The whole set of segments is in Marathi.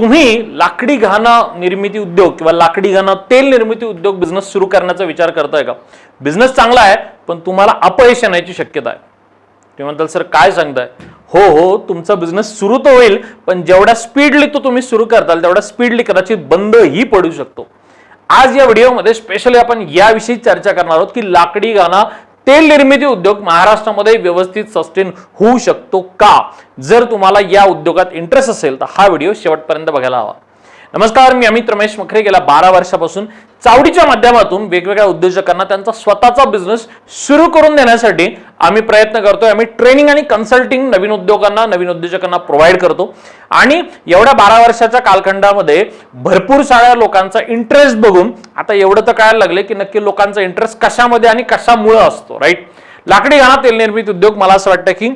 तुम्ही लाकडी घाणा निर्मिती उद्योग किंवा लाकडी घाणा तेल निर्मिती उद्योग बिझनेस सुरू करण्याचा विचार करताय का? बिझनेस चांगला आहे पण तुम्हाला अपयश येण्याची शक्यता आहे. तुम्ही म्हणताल सर काय सांगताय? हो हो तुमचा बिझनेस सुरू तर होईल पण जेवढ्या स्पीडली तो तुम्ही सुरू करताल तेवढ्या स्पीडली कदाचित बंदही पडू शकतो. आज या व्हिडिओमध्ये स्पेशली आपण याविषयी चर्चा करणार आहोत की लाकडी गाणा तेल निर्मिती उद्योग महाराष्ट्रामध्ये व्यवस्थित सस्टेन होऊ शकतो का? जर तुम्हाला या उद्योगात इंटरेस्ट असेल तर हा व्हिडिओ शेवटपर्यंत बघायला हवा. नमस्कार मी अमित रमेश मखरे. गेल्या बारा वर्षापासून चावडीच्या माध्यमातून वेगवेगळ्या उद्योजकांना त्यांचा स्वतःचा बिझनेस सुरू करून देण्यासाठी आम्ही प्रयत्न करतोय. आम्ही ट्रेनिंग आणि कन्सल्टिंग नवीन उद्योगांना नवीन उद्योजकांना प्रोव्हाइड करतो. आणि एवढ्या बारा वर्षाच्या कालखंडामध्ये भरपूर साऱ्या लोकांचा इंटरेस्ट बघून आता एवढं तर कळायला लागले की नक्की लोकांचा इंटरेस्ट कशामध्ये आणि कशामुळे असतो राईट लाकडी घाणा तेल निर्मित उद्योग मला असं वाटतं की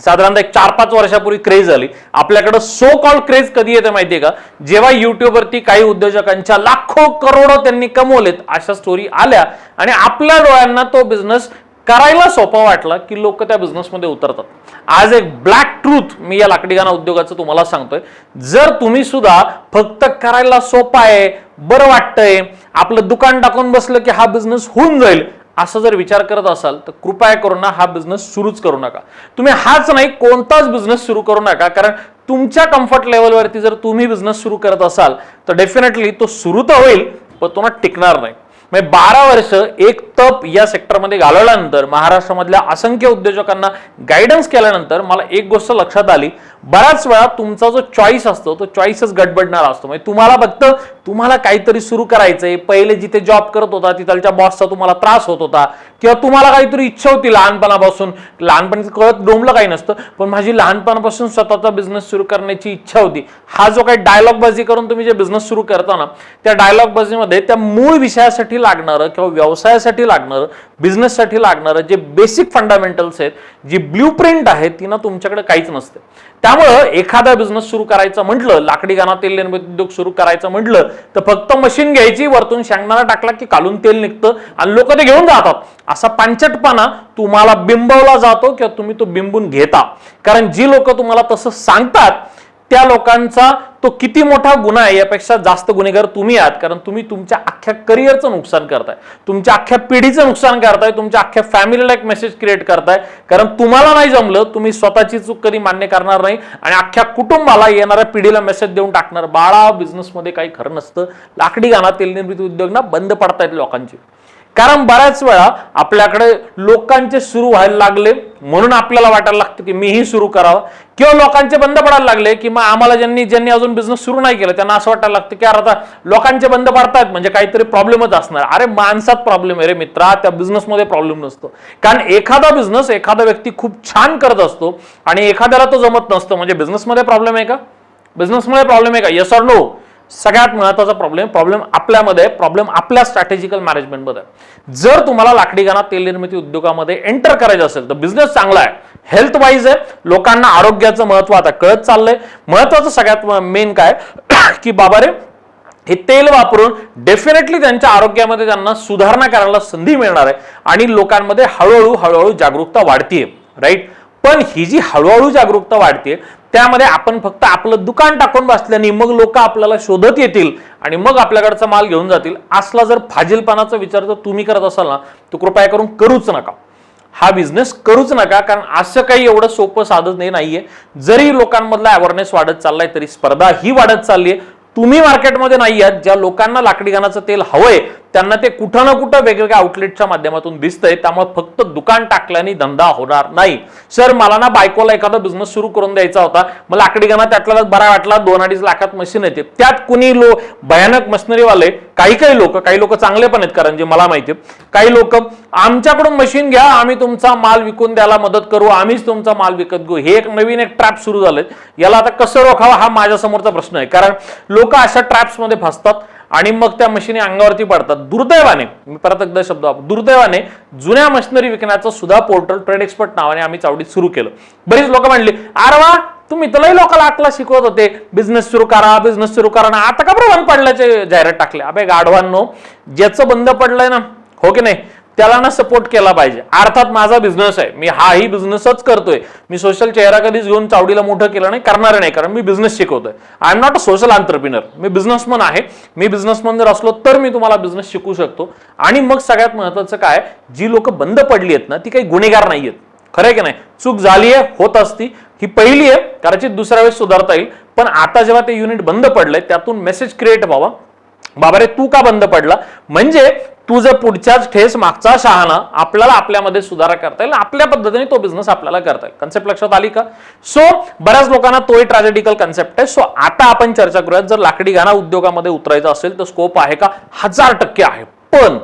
साधारणतः एक चार पाच वर्षापूर्वी क्रेज झाली. आपल्याकडं सो कॉल क्रेज कधी येते माहितीये का? जेव्हा युट्यूबवरती काही उद्योजकांच्या लाखो करोडो त्यांनी कमवलेत अशा स्टोरी आल्या आणि आपल्या डोळ्यांना तो बिझनेस करायला सोपा वाटला की लोक त्या बिझनेसमध्ये उतरतात. आज एक ब्लॅक ट्रूथ मी या लाकडीगाना उद्योगाचं तुम्हाला सांगतोय. जर तुम्ही सुद्धा फक्त करायला सोपा आहे बरं वाटतंय आपलं दुकान टाकून बसलं की हा बिझनेस होऊन जाईल असं जर विचार करत असाल तर कृपया करून ना हा बिझनेस सुरूच करू नका. तुम्ही हाच नाही कोणताच बिझनेस सुरू करू नका. कारण तुमच्या कम्फर्ट लेवलवरती जर तुम्ही बिझनेस सुरू करत असाल तर डेफिनेटली तो सुरू तर होईल पण तो ना टिकणार नाही. म्हणजे बारा वर्ष एक तप या सेक्टरमध्ये घालवल्यानंतर महाराष्ट्रामधल्या असंख्य उद्योजकांना गायडन्स केल्यानंतर मला एक गोष्ट लक्षात आली. बऱ्याच वेळा तुमचा जो चॉईस असतो तो चॉईसच गडबडणारा असतो. म्हणजे तुम्हाला फक्त तुम्हाला काहीतरी सुरू करायचंय. पहिले जिथे जॉब करत होता तिथलच्या बॉसचा तुम्हाला त्रास होत होता. किंवा तुम्हाला काहीतरी इच्छा होती लहानपणापासून. लहानपणी कळत डोंबलं काही नसतं पण माझी लहानपणापासून स्वतःचा बिझनेस सुरू करण्याची इच्छा होती. हा जो काही डायलॉग बाजी करून तुम्ही जे बिझनेस सुरू करता ना त्या डायलॉग बाजीमध्ये त्या मूळ विषयासाठी लागणारं किंवा व्यवसायासाठी लागणारं बिझनेससाठी लागणारं जे बेसिक फंडामेंटल्स आहेत जी ब्ल्यू प्रिंट आहे ती ना तुमच्याकडे काहीच नसते. त्यामुळं एखादा बिझनेस सुरू करायचं म्हटलं लाकडी गाणा तेल निर्मित उद्योग सुरू करायचं म्हटलं तर फक्त मशीन घ्यायची वरतून शेंगदाणा टाकला की कालून तेल निघतं आणि लोक ते घेऊन जातात. असा पांचटपणा तुम्हाला बिंबवला जातो किंवा तुम्ही तो बिंबून घेता. कारण जी लोक तुम्हाला तसं सांगतात त्या लोकांचा तो किती मोठा गुन्हा आहे यापेक्षा जास्त गुन्हेगार तुम्ही आहात कारण तुम्ही तुमच्या अख्ख्या करिअरचं नुकसान करताय. तुमच्या अख्ख्या पिढीचं नुकसान करताय तुमच्या अख्ख्या फॅमिलीला एक मेसेज क्रिएट करताय कारण तुम्हाला नाही जमलं तुम्ही स्वतःची चूक कधी मान्य करणार नाही आणि अख्ख्या कुटुंबाला येणाऱ्या पिढीला मेसेज देऊन टाकणार. बाळा बिझनेसमध्ये काही खरं नसतं. लाकडी गाणा तेलनिर्मिती उद्योग ना बंद पडतायत लोकांची. कारण बऱ्याच वेळा आपल्याकडे लोकांचे सुरू व्हायला लागले म्हणून आपल्याला वाटायला लागतं की मीही सुरू करावं. किंवा लोकांचे बंद पडायला लागले की मग आम्हाला ज्यांनी ज्यांनी अजून बिझनेस सुरू नाही केला त्यांना असं वाटायला लागतं की अरे आता लोकांचे बंद पडतायत म्हणजे काहीतरी प्रॉब्लेमच असणार. अरे माणसात प्रॉब्लेम आहे. रे मित्रा त्या बिझनेसमध्ये प्रॉब्लेम नसतो. कारण एखादा बिझनेस एखादा व्यक्ती खूप छान करत असतो आणि एखाद्याला तो जमत नसतो. म्हणजे बिझनेसमध्ये प्रॉब्लेम आहे का? बिझनेसमध्ये प्रॉब्लेम आहे का? येस ऑर नो सगळ्यात महत्त्वाचा प्रॉब्लेम प्रॉब्लेम आपल्यामध्ये प्रॉब्लेम आपल्या स्ट्रॅटेजिकल मॅनेजमेंटमध्ये जर तुम्हाला लाकडी गाणा तेल निर्मिती उद्योगामध्ये एंटर करायचं असेल तर बिझनेस चांगला आहे. हेल्थ वाईज आहे. लोकांना आरोग्याचं महत्त्व आता कळत चाललंय. महत्वाचं सगळ्यात मेन काय? की बाबा रे हे तेल वापरून डेफिनेटली त्यांच्या आरोग्यामध्ये त्यांना सुधारणा करायला संधी मिळणार आहे आणि लोकांमध्ये हळूहळू हळूहळू जागरूकता वाढतीये. राईट पण ही जी हळूहळू जागरूकता वाढते त्यामध्ये आपण फक्त आपलं दुकान टाकून बसल्याने मग लोक आपल्याला शोधत येतील आणि मग आपल्याकडचा माल घेऊन जातील. असला जर फाजीलपणाचा विचार जर तुम्ही करत असाल ना तर कृपया करून करूच नका. हा बिझनेस करूच नका कारण असं काही एवढं सोपं साधत नाही नाहीये. जरी लोकांमधला अवेअरनेस वाढत चाललाय तरी स्पर्धा ही वाढत चालली आहे तुम्ही मार्केटमध्ये नाही आहात ज्या लोकांना लाकडी गाण्याचं तेल हवंय त्यांना ते कुठं ना कुठं वेगवेगळ्या आउटलेटच्या माध्यमातून दिसतंय. त्यामुळे फक्त दुकान टाकल्याने धंदा होणार नाही. सर मला ना बायकोला एखादा बिझनेस सुरू करून द्यायचा होता. मला आकडीगाना त्यातला बरा वाटला दोन अडीच लाखात मशीन येते. त्यात कुणी लो भयानक मशिनरीवाले काही काही लोक काही लोक चांगले पण आहेत कारण जे मला माहिती काही लोक आमच्याकडून मशीन घ्या आम्ही तुमचा माल विकून द्यायला मदत करू आम्हीच तुमचा माल विकत घेऊ. हे एक नवीन एक ट्रॅप सुरू झालेत याला आता कसं रोखावं हा माझ्यासमोरचा प्रश्न आहे. कारण लोक अशा ट्रॅप्समध्ये फसतात. आणि मग त्या मशिनी अंगावरती पडतात. दुर्दैवाने मी परत एकदा शब्द दुर्दैवाने जुन्या मशिनरी विकण्याचं सुद्धा पोर्टल ट्रेड एक्सपर्ट नावाने आम्ही चावडीत सुरू केलं. बरीच लोक म्हणली अरे वा तुम्ही इथलाही लोकांना आकला शिकवत होते. बिझनेस सुरू करा बिझनेस सुरू करा. ना आता का बरं बंद पडल्याचे जाहिरात टाकले? अबे गाढवांनो ज्याचं बंद पडलंय ना हो की नाही? त्याला ना सपोर्ट केला पाहिजे. अर्थात माझा बिझनेस आहे. मी हाही बिझनेसच करतोय. मी सोशल चेहरा कधीच घेऊन चावडीला मोठं केलं नाही करणार नाही कारण मी business शिकवतोय. I am not a social entrepreneur me businessman आहे. मी बिझनेसमन जर असलो तर मी तुम्हाला बिझनेस शिकू शकतो. आणि मग सगळ्यात महत्वाचं काय जी लोक बंद पडली आहेत ना ती काही गुन्हेगार नाही आहेत. खरं आहे की नाही? चूक झाली आहे होत असती. ही पहिली आहे कदाचित दुसऱ्या वेळेस सुधारता येईल. पण आता जेव्हा ते युनिट बंद पडलंय त्यातून मेसेज क्रिएट व्हावा. बाबा रे तू का बंद पडला? म्हणजे तू जर पुढच्याच ठेस मागचा शहाणा आपल्याला आपल्यामध्ये सुधारा करता येईल आपल्या पद्धतीने तो बिझनेस आपल्याला करता येईल. कन्सेप्ट लक्षात आली का? सो बऱ्याच लोकांना तोही ट्रॅजेडिकल कन्सेप्ट आहे. सो आता आपण चर्चा करूयात जर लाकडी गाणा उद्योगामध्ये उतरायचं असेल तर स्कोप आहे का? हजार टक्के आहे. पण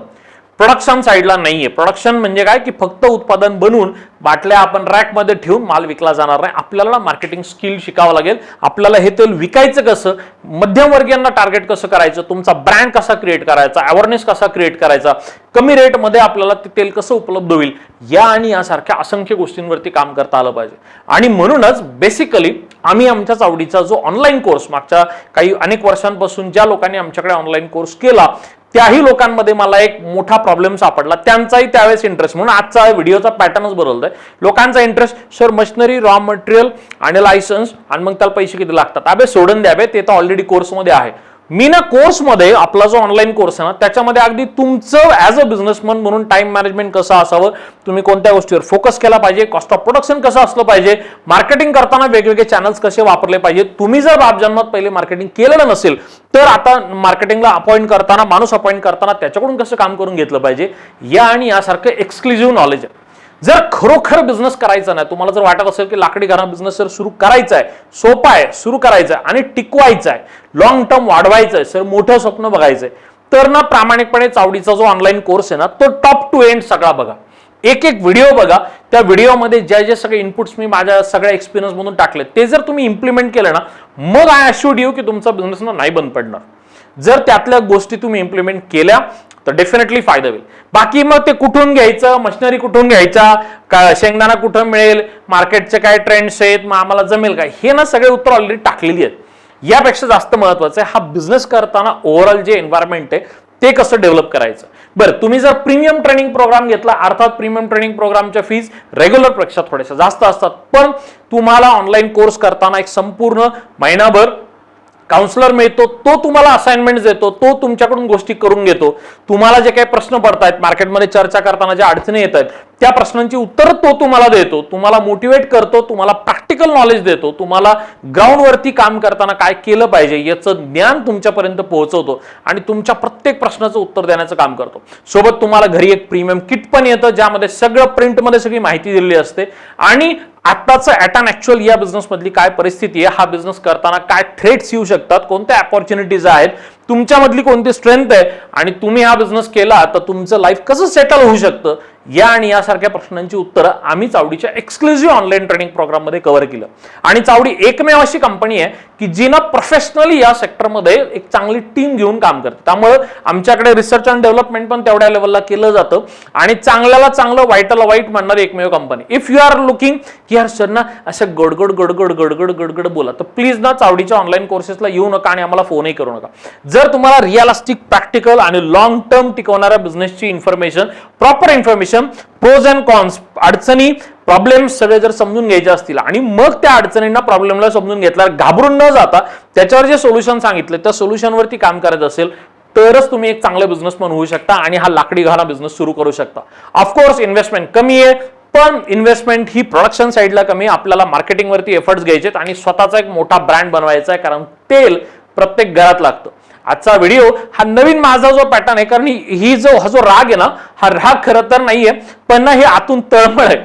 प्रोडक्शन साईडला नाहीये. प्रोडक्शन म्हणजे काय? की फक्त उत्पादन बनवून बाटल्या आपण रॅकमध्ये ठेवून माल विकला जाणार नाही. आपल्याला मार्केटिंग स्किल शिकावं लागेल. आपल्याला हे तेल विकायचं कसं? मध्यमवर्गीयांना टार्गेट कसं करायचं? तुमचा ब्रँड कसा क्रिएट करायचा? अवेअरनेस कसा क्रिएट करायचा? कमी रेटमध्ये आपल्याला ते तेल कसं उपलब्ध होईल? या आणि यासारख्या असंख्य गोष्टींवरती काम करता आलं पाहिजे. आणि म्हणूनच बेसिकली आम्ही आमच्याच आवडीचा जो ऑनलाईन कोर्स मागच्या काही अनेक वर्षांपासून ज्या लोकांनी आमच्याकडे ऑनलाईन कोर्स केला त्याही लोकांमध्ये मला एक मोठा प्रॉब्लेम सापडला. त्यांचाही त्यावेळेस इंटरेस्ट म्हणून आजचा व्हिडिओचा पॅटर्नच बदलतोय. लोकांचा interest sir machinery raw material आणि लायसन्स आणि मग त्याला पैसे किती लागतात? अबे सोडून द्यावे ते तर ऑलरेडी कोर्समध्ये आहे. मी ना कोर्समध्ये आपला जो ऑनलाईन कोर्स आहे ना त्याच्यामध्ये अगदी तुमचं ॲज अ बिझनेसमन म्हणून टाइम मॅनेजमेंट कसं असावं तुम्ही कोणत्या गोष्टीवर फोकस केला पाहिजे कॉस्ट ऑफ प्रोडक्शन कसं असलं पाहिजे मार्केटिंग करताना वेगवेगळे चॅनल्स कसे वापरले पाहिजे तुम्ही जर बाप जन्मात पहिले मार्केटिंग केलेलं नसेल तर आता मार्केटिंगला अपॉइंट करताना माणूस अपॉइंट करताना त्याच्याकडून कसं काम करून घेतलं पाहिजे या आणि यासारखं एक्सक्लुझिव्ह नॉलेज आहे. जर खरोखर बिझनेस करायचा नाही तुम्हाला जर वाटत असेल की लाकडी घरा बिझनेस जर सुरू करायचा आहे सोपा आहे सुरू करायचा आहे आणि टिकवायचा आहे लॉंग टर्म वाढवायचं आहे सर मोठं स्वप्न बघायचंय तर ना प्रामाणिकपणे चावडीचा जो ऑनलाईन कोर्स आहे ना तो टॉप टू एंड सगळा बघा. एक एक व्हिडिओ बघा. त्या व्हिडिओमध्ये ज्या जे सगळे इनपुट्स मी माझ्या सगळ्या एक्सपिरियन्स मधून टाकले ते जर तुम्ही इम्प्लिमेंट केलं ना मग आय अशूड यू की तुमचा बिझनेस ना नाही बंद पडणार. जर त्यातल्या गोष्टी तुम्ही इम्प्लिमेंट केल्या तर डेफिनेटली फायदा होईल. बाकी मग ते कुठून घ्यायचं? मशिनरी कुठून घ्यायचा? का शेंगदाणा कुठं मिळेल? मार्केटचे काय ट्रेंड्स आहेत? मग आम्हाला जमेल काय? हे ना सगळे उत्तर ऑलरेडी टाकलेली आहेत. यापेक्षा जास्त महत्वाचं आहे हा बिझनेस करताना ओव्हरऑल जे एन्व्हायरमेंट आहे ते कसं डेव्हलप करायचं? बरं तुम्ही जर प्रीमियम ट्रेनिंग प्रोग्राम घेतला अर्थात प्रीमियम ट्रेनिंग प्रोग्रामच्या फीज रेग्युलरपेक्षा थोड्याशा जास्त असतात. पण तुम्हाला ऑनलाईन कोर्स करताना एक संपूर्ण महिनाभर काउन्सलर मिळतो तो तुम्हाला असाइनमेंट देतो तो तुमच्याकडून गोष्टी करून घेतो. तुम्हाला जे काही प्रश्न पडतायत मार्केटमध्ये चर्चा करताना ज्या अडचणी येत आहेत त्या प्रश्नांची उत्तर तो तुम्हाला देतो. तुम्हाला मोटिवेट करतो तुम्हाला प्रॅक्टिकल नॉलेज देतो. तुम्हाला ग्राउंडवरती काम करताना काय केलं पाहिजे याचं ज्ञान तुमच्यापर्यंत पोहोचवतो आणि तुमच्या प्रत्येक प्रश्नाचं उत्तर देण्याचं काम करतो. सोबत तुम्हाला घरी एक प्रीमियम किट पण येतं ज्यामध्ये सगळं प्रिंटमध्ये सगळी माहिती दिलेली असते. आणि आत्ताचं ॲट अँड ॲक्च्युअल या बिझनेसमधली काय परिस्थिती आहे हा बिझनेस करताना काय थ्रेट्स येऊ शकतात कोणत्या अपॉर्च्युनिटीज आहेत तुमच्यामधली कोणती स्ट्रेंथ आहे आणि तुम्ही हा बिझनेस केला तर तुमचं लाईफ कसं सेटल होऊ शकतं? या आणि यासारख्या प्रश्नांची उत्तरं आम्ही चावडीच्या एक्सक्लुझिव्ह ऑनलाईन ट्रेनिंग प्रोग्राममध्ये कव्हर केलं. आणि चावडी एकमेव अशी कंपनी आहे की जिनं प्रोफेशनली या सेक्टरमध्ये एक चांगली टीम घेऊन काम करते. त्यामुळे आमच्याकडे रिसर्च अँड डेव्हलपमेंट पण तेवढ्या लेवलला केलं जातं. आणि चांगल्याला चांगलं वाईटाला वाईट म्हणणारी एकमेव company if you are looking की यार सर ना असं गडगड गडगड गडगड गडगड बोला. तर प्लीज ना चावडीच्या ऑनलाईन कोर्सेसला येऊ नका आणि आम्हाला फोनही करू नका. जर तुम्हाला रिअलिस्टिक प्रॅक्टिकल आणि लॉंग टर्म टिकवणाऱ्या बिझनेसची information proper information pros and cons अडचणी प्रॉब्लेम सगळे जर समजून घ्यायचे असतील आणि मग त्या अडचणींना प्रॉब्लेमला समजून घेतल्यावर घाबरून न जाता त्याच्यावर जे सोल्युशन सांगितले त्या सोल्युशनवरती काम करायचं असेल तरच तुम्ही एक चांगलं बिझनेसमॅन होऊ शकता आणि हा लाकडी घाणा बिझनेस सुरू करू शकता. ऑफकोर्स इन्व्हेस्टमेंट कमी आहे पण इन्व्हेस्टमेंट ही प्रोडक्शन साईडला कमी आपल्याला मार्केटिंगवरती एफर्ट्स घ्यायचे आणि स्वतःचा एक मोठा ब्रँड बनवायचा आहे कारण तेल प्रत्येक घरात लागतं. आजचा व्हिडिओ हा नवीन माझा जो पॅटर्न आहे कारण ही ही जो हा जो राग आहे ना हा राग खरं तर नाहीये पण ना हे आतून तळमळ आहे.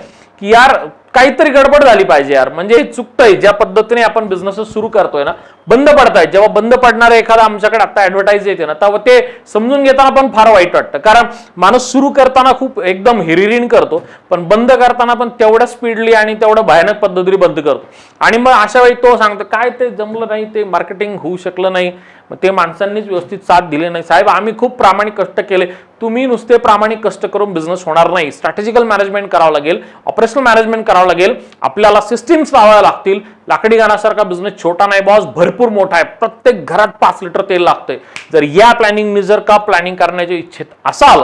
की यार काहीतरी गडबड झाली पाहिजे यार. म्हणजे हे चुकतंय. ज्या पद्धतीने आपण बिझनेस सुरू करतोय ना बंद पडतायत. जेव्हा बंद पडणारे एखादा आमच्याकडे आता ऍडव्हर्टाईज येते ना तेव्हा ते समजून घेताना पण फार वाईट वाटतं. कारण माणूस सुरू करताना खूप एकदम हिरिरीन करतो पण बंद करताना पण तेवढ्या स्पीडली आणि तेवढ्या भयानक पद्धतीने बंद करतो. आणि मग अशा वेळी तो सांगतो काय ते जमलं नाही ते मार्केटिंग होऊ शकलं नाही. मग ते माणसांनीच व्यवस्थित साथ दिले नाही. साहेब आम्ही खूप प्रामाणिक कष्ट केले. तुम्ही नुसते प्रामाणिक कष्ट करून बिझनेस होणार नाही. स्ट्रॅटेजिकल मॅनेजमेंट करावं लागेल ऑपरेशनल मॅनेजमेंट करावं लागेल. आपल्याला सिस्टीम्स लावाव्या लागतील. लाकडी गाण्यासारखा बिझनेस छोटा नाही बॉस भरपूर मोठा आहे. प्रत्येक घरात पाच लिटर तेल लागतंय. जर या प्लॅनिंग जर का प्लॅनिंग करण्याची इच्छित असाल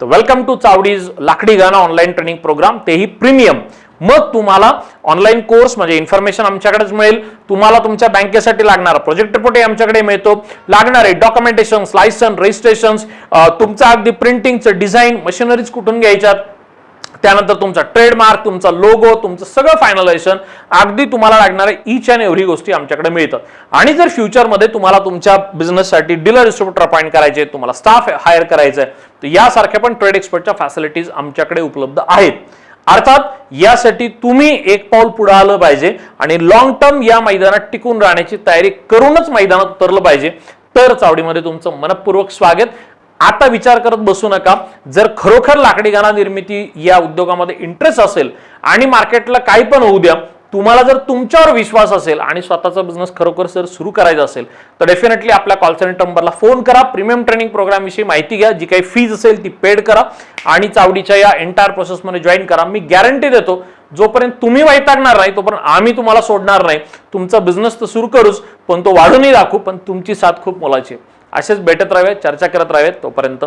तर वेलकम टू चावडीज लाकडी गाणं ऑनलाईन ट्रेनिंग प्रोग्राम तेही प्रीमियम मग तुम्हाला ऑनलाईन कोर्स म्हणजे इन्फॉर्मेशन आमच्याकडेच मिळेल. तुम्हाला तुमच्या बँकेसाठी लागणारा प्रोजेक्ट रिपोर्टही आमच्याकडे मिळतो. लागणारे डॉक्युमेंटेशन लायसन रजिस्ट्रेशन तुमचा अगदी प्रिंटिंगचं डिझाईन मशिनरीज कुठून घ्यायच्यात? त्यानंतर तुमचा ट्रेडमार्क तुमचा लोगो तुमचं सगळं फायनलायझेशन अगदी तुम्हाला लागणाऱ्या ईच अँड एव्हरी गोष्टी आमच्याकडे मिळतात. आणि जर फ्युचरमध्ये तुम्हाला तुमच्या बिझनेससाठी डीलर डिस्ट्रीब्युटर अपॉइंट करायचे तुम्हाला स्टाफ हायर करायचं आहे तर यासारख्या पण ट्रेड एक्सपर्टच्या फॅसिलिटीज आमच्याकडे उपलब्ध आहेत. अर्थात यासाठी तुम्ही एक पाऊल पुढे आलं पाहिजे आणि लॉंग टर्म या मैदानात टिकून राहण्याची तयारी करूनच मैदानात उतरलं पाहिजे. तर चावडीमध्ये तुमचं मनपूर्वक स्वागत. आता विचार करत बसू नका. जर खरोखर लाकडी गाणा निर्मिती या उद्योगामध्ये इंटरेस्ट असेल आणि मार्केटला काही पण होऊ द्या तुम्हाला जर तुमच्यावर विश्वास असेल आणि स्वतःचा बिझनेस खरोखर सर सुरू करायचा असेल तर डेफिनेटली आपल्या कॉल सेंटर नंबरला फोन करा. प्रीमियम ट्रेनिंग प्रोग्रामविषयी माहिती घ्या. जी काही फीज असेल ती पेड करा. आणि चावडीच्या या एंटायर प्रोसेसमध्ये जॉईन करा. मी गॅरंटी देतो जोपर्यंत तुम्ही वैतागणार नाही तोपर्यंत आम्ही तुम्हाला सोडणार नाही. तुमचा बिझनेस तर सुरू करूच पण तो वाढूनही दाखवू पण तुमची साथ खूप मोलाची आहे. असेच भेटत राहावे चर्चा करत राहावेत तोपर्यंत.